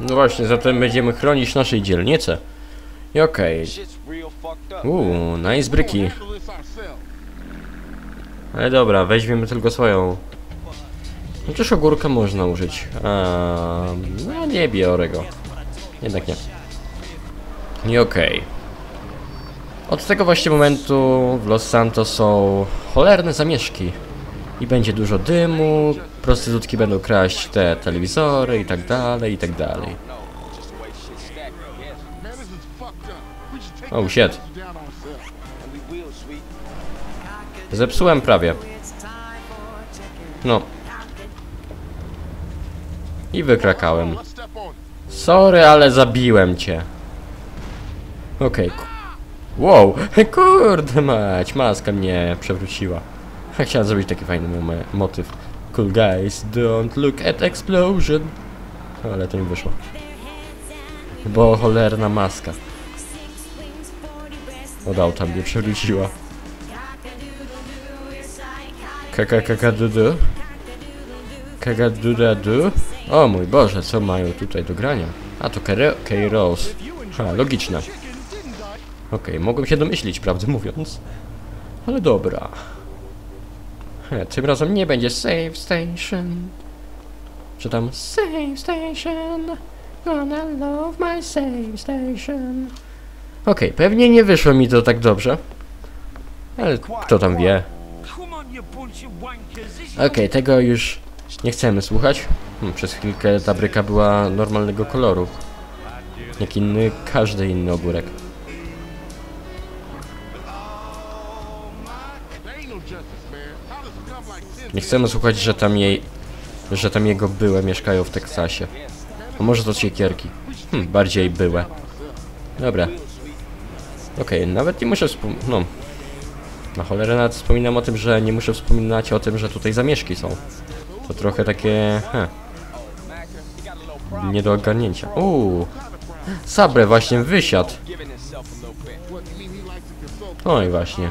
No właśnie, zatem będziemy chronić naszej dzielnicy. I okej. Uuu, nice bryki. Ale dobra, weźmiemy tylko swoją. Chociaż ogórka można użyć. A, no nie biorę go. Jednak nie. I okej. Od tego właśnie momentu w Los Santos są cholerne zamieszki. I będzie dużo dymu, prostytutki będą kraść te telewizory i tak dalej, i tak dalej. Oh shit. Zepsułem prawie. No. I wykrakałem. Sorry, ale zabiłem cię. Okej. ku- Wow, kurde mać, maska mnie przewróciła. Chciałem zrobić taki fajny mo- motyw. Cool guys, don't look at explosion. Ale to mi wyszło. Bo cholerna maska. Od auta mnie przewróciła. Kakakakadudu. Kakadudadu. O mój Boże, co mają tutaj do grania? A to K-Rose. Ha, logiczne. Okej, mogłem się domyślić, prawdę mówiąc. Ale dobra. Tym razem nie będzie save station. Czy tam save station? Gonna love my save station. Okej, pewnie nie wyszło mi to tak dobrze. Ale kto tam wie. Okej, tego już nie chcemy słuchać. Hmm, przez chwilkę ta bryka była normalnego koloru. Jak inny, każdy inny ogórek. Nie chcemy słuchać, że tam jej... Że tam jego byłe mieszkają w Teksasie. A może to siekierki? Hmm, bardziej byłe. Dobra. Okej, nawet nie muszę wspom... No. Na cholerę nawet wspominam o tym, że nie muszę wspominać o tym, że tutaj zamieszki są. To trochę takie... Heh. Nie do ogarnięcia. Uuu. Sabre właśnie wysiadł. No i właśnie.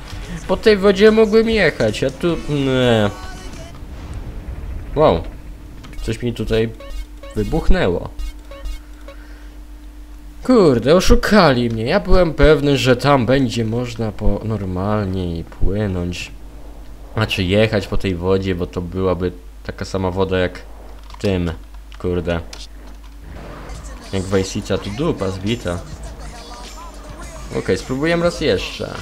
Po tej wodzie mogłem jechać, a tu... Nie. Wow. Coś mi tutaj wybuchnęło. Kurde, oszukali mnie. Ja byłem pewny, że tam będzie można po normalnie płynąć. Znaczy jechać po tej wodzie, bo to byłaby taka sama woda jak w tym. Kurde. Jak Wajsica tu dupa zbita. Okej, spróbujemy raz jeszcze.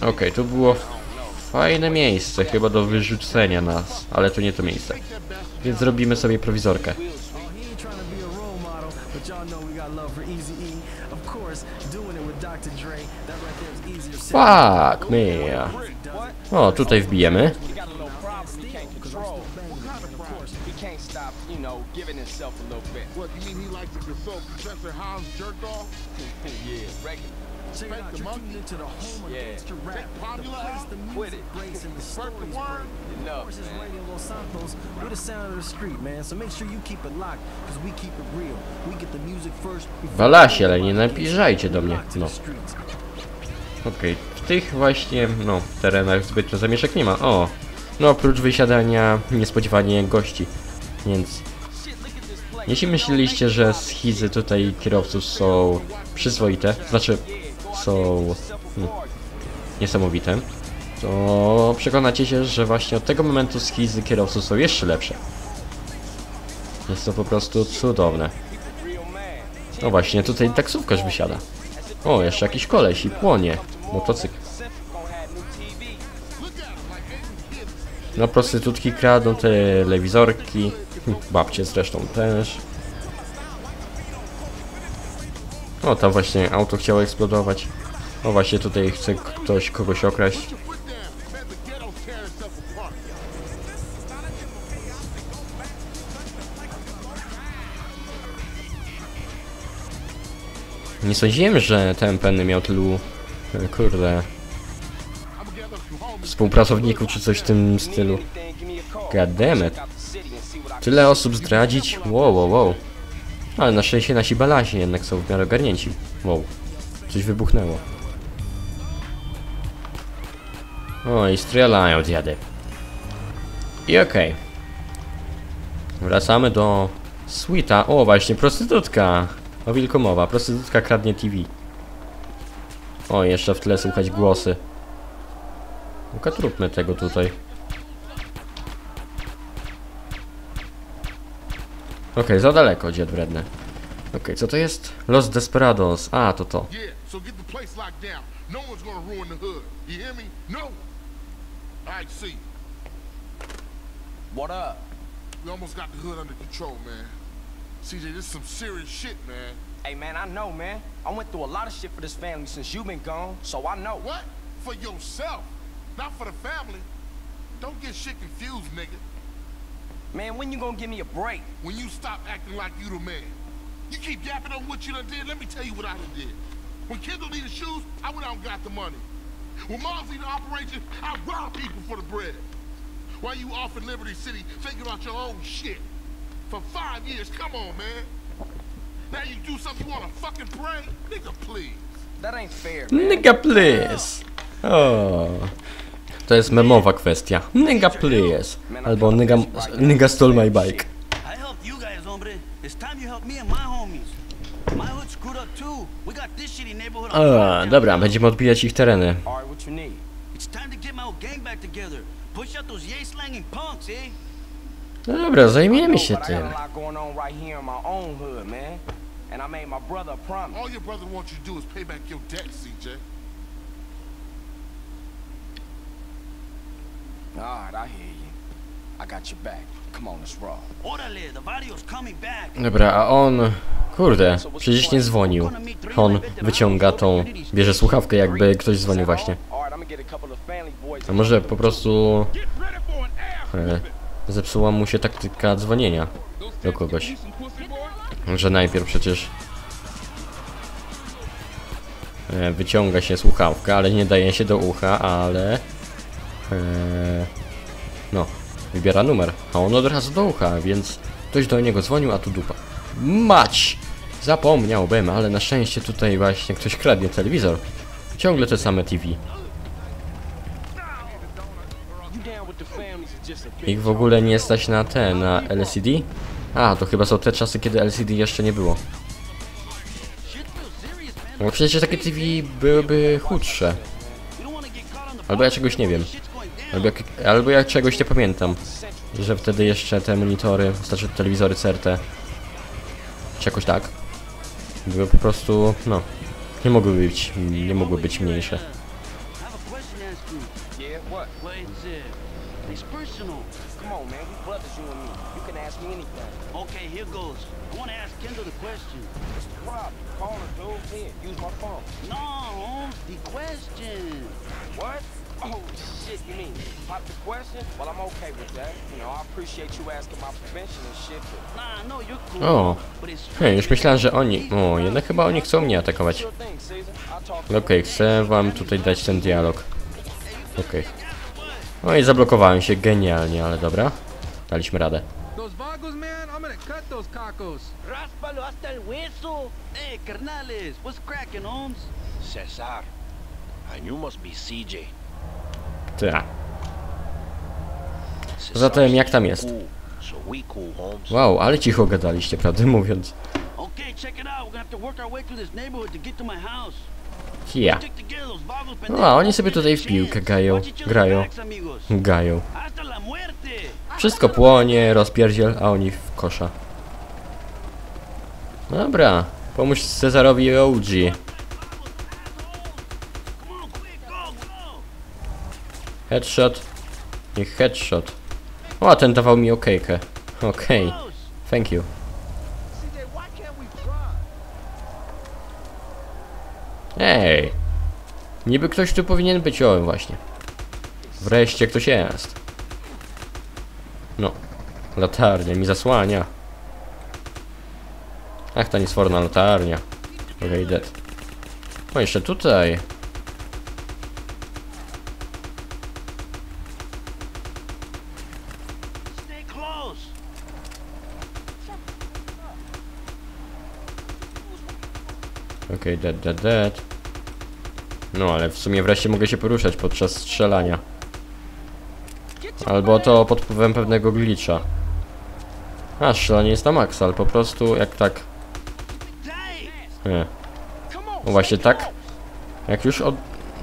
Okej, to było fajne miejsce, chyba do wyrzucenia nas, ale to nie to miejsce. Więc zrobimy sobie prowizorkę. Fuck me. O, tutaj wbijemy. Into the home of Yeah. gangster rap. Check The popular out. Quit it. breaks and the word. Enough, man. Radio Los Santos. We're the sound of the street, man. So make sure you keep it locked, because we keep it real. We get the music first. before Walasie, ale nie napiżajcie do mnie. No. Okej, w tych właśnie, no, terenach zbytnio zamieszek nie ma. O, no oprócz wysiadania niespodziewanie gości, więc... Jeśli myśleliście, że schizy tutaj kierowców są przyzwoite, znaczy są niesamowite, to przekonacie się, że właśnie od tego momentu schizy kierowców są jeszcze lepsze. Jest to po prostu cudowne. No właśnie, tutaj taksówkarz wysiada. O, jeszcze jakiś koleś i płonie. Motocykl. No, prostytutki kradną telewizorki. Babcie zresztą też. O, tam właśnie auto chciało eksplodować. O, właśnie tutaj chce ktoś kogoś okraść. Nie sądziłem, że ten penny miał tylu... E, kurde... Współpracowników czy coś w tym stylu. Goddammit. Tyle osób zdradzić? Wow, wow, wow. Ale na szczęście nasi balasie jednak są w miarę ogarnięci. Wow. Coś wybuchnęło. O, i strzelają dziady. I okej. Wracamy do Sweeta. O, właśnie, prostytutka. O wilku mowa. Prostytutka kradnie TV. O, jeszcze w tle słychać głosy. No-ka, tróbmy tego tutaj. Okej, za daleko, dziad wredny. Okej, co to jest? Los Desperados. A, to to. Yeah, so get the place locked down. No one's gonna ruin the hood. You hear me? No. What up? We almost got the hood under control, man. CJ, this is some serious shit, man. Hey man, I know, man. I went through a lot of shit for this family since you've been gone, so I know. What? For yourself, not for the family. Don't get shit confused, nigga. Man, when you gonna give me a break? When you stop acting like you the man. You keep yapping on what you done did, let me tell you what I done did. When Kendall needed shoes, I went out and got the money. When Mom's needed operation, I robbed people for the bread. While you off in Liberty City thinking about your own shit. For five years, come on, man. Now you do something you wanna fucking pray? Nigga, please. That ain't fair, man. Nigga please. O. To jest memowa kwestia. Nigga please. Albo nigga, nigga stole my bike. O, dobra, będziemy odbijać ich tereny. Eh? No dobra, zajmiemy się tym. And I made my brother a promise. All your brother wants you to do is pay back your debt, CJ. Alright, I hear you. I got your back. Come on, let's roll. Orale, the barrio's coming back. Dobra, a on... Kurde, przecież nie dzwonił. On wyciąga tą... Bierze słuchawkę jakby ktoś dzwonił właśnie. A może po prostu... E, zepsuła mu się taktyka dzwonienia do kogoś. Że najpierw przecież... E, wyciąga się słuchawka, ale nie daje się do ucha, ale... E, no, wybiera numer, a on od razu do ucha, więc ktoś do niego dzwonił, a tu dupa. Mać! Zapomniałbym, ale na szczęście tutaj właśnie ktoś kradnie telewizor. Ciągle te same TV. Ich w ogóle nie stać na te, na LCD? A, to chyba są te czasy, kiedy LCD jeszcze nie było. Bo przecież takie TV byłyby chudsze. Albo ja czegoś nie wiem. Albo, jak, albo ja czegoś nie pamiętam. Że wtedy jeszcze te monitory, znaczy telewizory CRT, czy jakoś tak, były po prostu, no, nie mogły być, nie mogły być mniejsze. To. Okay, here goes. I wanna ask Kendall the question. What's the problem? Call her, dude. Here, use my phone. No, Holmes, the question. What? Oh, shit, you mean pop the question? Well, I'm okay with that. You know, I appreciate you asking my prevention and shit, but Nah, no, you're cool. O, hej, już myślałem, że oni, o, jednak chyba oni chcą mnie atakować. Okej, chcę wam tutaj dać ten dialog. Okej. No i zablokowałem się genialnie, ale dobra. Daliśmy radę. Ráspalo hasta el hueso. Hey, carnales, what's cracking, Holmes? Cesar. And you must be CJ. Ta. Zatem jak tam jest? Wow, ale cicho gadaliście, prawdę mówiąc. Ja. No, a oni sobie tutaj w piłkę gają, grają. Gają. Wszystko płonie, rozpierdziel, a oni w kosza. Dobra, pomóż Cezarowi OG. Come on, quick, go, go. Headshot. I headshot. O, a ten dawał mi okejkę. Okej, Close. thank you. Ej! Niby ktoś tu powinien być, o właśnie. Wreszcie ktoś jest. No, latarnia mi zasłania. Ach, ta niesforna latarnia. Okej, dead. O, jeszcze tutaj. Okej, dead, dead, dead. No, ale w sumie wreszcie mogę się poruszać podczas strzelania. Albo to pod wpływem pewnego glitcha. A, strzelanie jest na maksa, ale po prostu jak tak... Nie. No właśnie tak. Jak już od...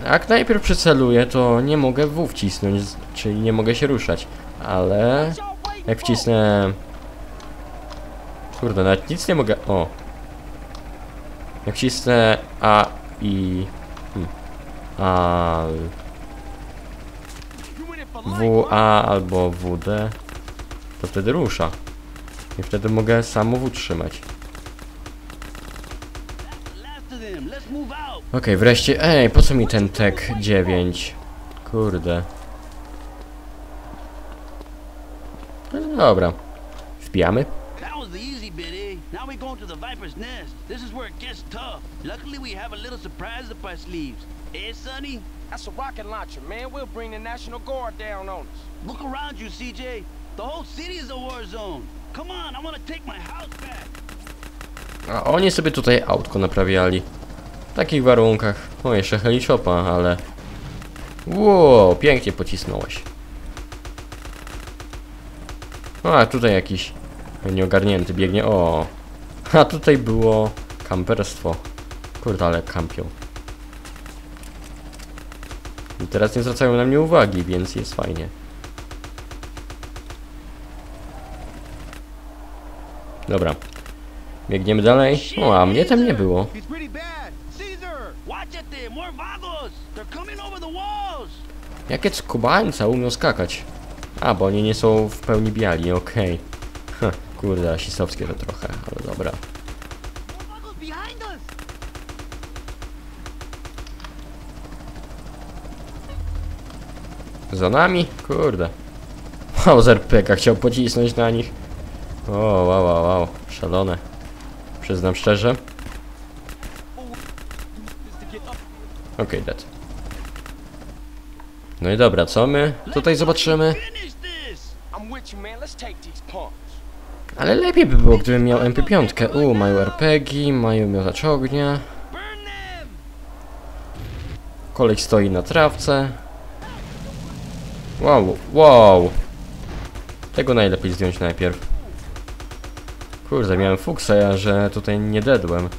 Jak najpierw przyceluję, to nie mogę W wcisnąć, czyli nie mogę się ruszać. Ale... Jak wcisnę... Kurde, nawet nic nie mogę... O! Jak wcisnę A i... Hmm. A... WA albo WD, to wtedy rusza. I wtedy mogę samo W trzymać. Last of them. Let's move out. Okej, wreszcie... Ej, po co mi ten tek 9? Kurde. No dobra. Wbijamy? That was the easy bit, eh? Now we going to the Viper's Nest. This is where it gets tough. Luckily, we have a little surprise up our sleeves. Eh, Sonny? That's a rocket launcher, man. We'll bring the National Guard down on us. Look around you, CJ. The whole city is a war zone. Come on, I want to take my house back. A oni sobie tutaj autko naprawiali. W takich warunkach. O, jeszcze helishopa, ale... Ło, pięknie pocisnąłeś. O, a tutaj jakiś nieogarnięty biegnie. O, a tutaj było kamperstwo. Kurde, ale kampią. I teraz nie zwracają na mnie uwagi, więc jest fajnie. Dobra. Biegniemy dalej. O, a mnie tam nie było. Jakie skubańca umią skakać? A, bo oni nie są w pełni biali, okej. Okay. Kurde, rasistowskie to trochę, ale dobra. Za nami? Kurde. Z RPGa chciał pocisnąć na nich. O, wow, wow, wow. Szalone. Przyznam szczerze. Okej, dead. No i dobra, co my tutaj zobaczymy? Ale lepiej by było, gdybym miał MP5. U, mają RPG, mają miotacz ognia. Koleś stoi na trawce. Wow, wow. Tego najlepiej zdjąć najpierw. Kurde, miałem fuksa, że tutaj nie dedłem.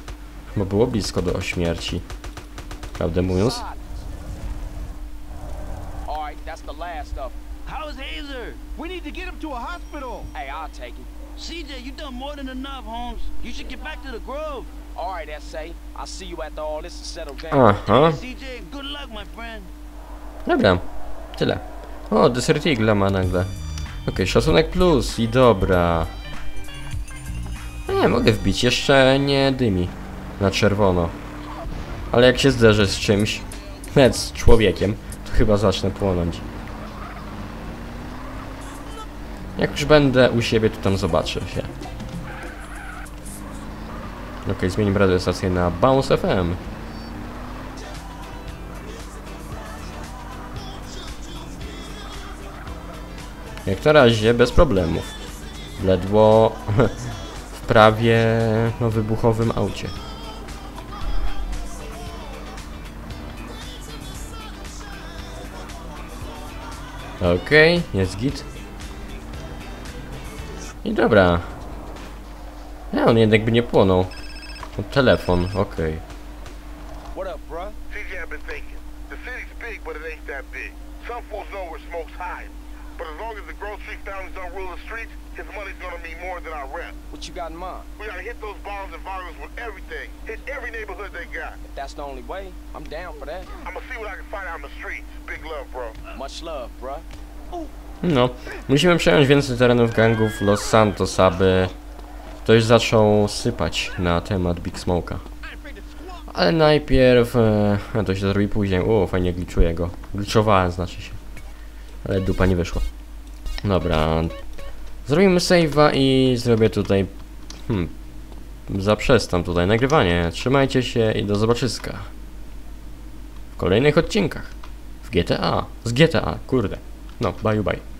Bo było blisko do śmierci. Prawdę mówiąc. All right, that's the last of. How's Hazer? We need to get him to a hospital. Hey, I'll take him. CJ, you done more than enough, Holmes. You should get back to the Grove. All right, S.A. I'll see you after all this is settled down. Aha, CJ, good luck, my friend. dobra. Tyle. O, Desert Eagle ma nagle. Okej, szacunek plus i dobra. Nie, mogę wbić, jeszcze nie dymi. Na czerwono. Ale jak się zderzę z czymś, nawet z człowiekiem, to chyba zacznę płonąć. Jak już będę u siebie, to tam zobaczę się. Okej, zmienimy radiostację na Bounce FM. Jak na razie bez problemów. Ledwo w prawie no, wybuchowym aucie. Okej, jest git. I dobra. Nie, on jednak by nie płonął. No, telefon, okej. What up, bruh? CJ, I've been thinking. The city's big, but it ain't that big. Some fools know where smoke's hiding. But as long as the grocery families don't rule the streets, his money's gonna mean more than our rent. What you got in mind? We gotta hit those bombs and violence with everything. Hit every neighborhood they got. If that's the only way, I'm down for that. I'ma see what I can find out in the streets. Big love, bro. Much love, bruh. No, musimy przejąć więcej terenów gangów Los Santos, aby ktoś zaczął sypać na temat Big Smoke'a. Ale najpierw, e, to się zrobi później. O, fajnie gliczuję go. Gliczowałem, znaczy się. Ale dupa nie wyszła. Dobra. Zrobimy save'a i zrobię tutaj... Hmm. zaprzestam tutaj nagrywanie. Trzymajcie się i do zobaczyska. W kolejnych odcinkach. W GTA. Z GTA, kurde. No, bye bye.